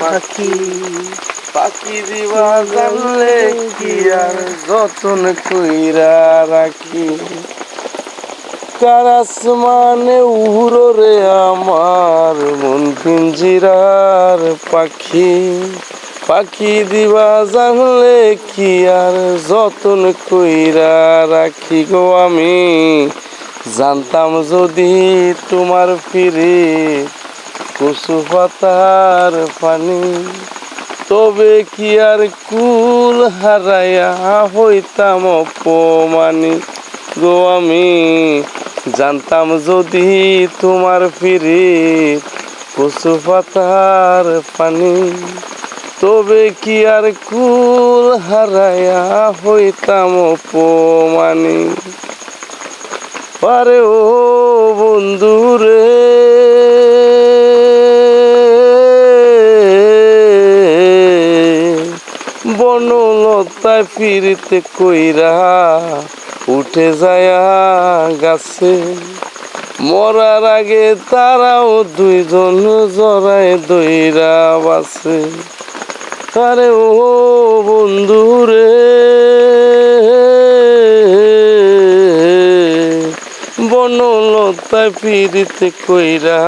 পাখি। পাখি দিবা জানলে কি আর যতন কইরা রাখি। কারাস মানে উড়রে আমার মন পিঞ্জিরার পাখি। পাখি দিবা জানলে কি আর যতন কইরা রাখি গো আমি। জানতাম যদি তোমার ফিরে কচু পাতার পানি, তবে কি আর কুল হারাইয়া হইতাম অপমানি? গো আমি জানতাম যদি তোমার ফিরে কচু পাতার পানি, তবে কি আর কুল হারাইয়া হইতাম অপমানি? পারে ও বন্ধুরে বনলতায় ফিরিতে কইরা উঠে যায়া গাছে। মরার আগে তারাও দুইজন জড়ায় দইরা বাসে আরে ও বন্ধুরে বনলতায় ফিরিতে কইরা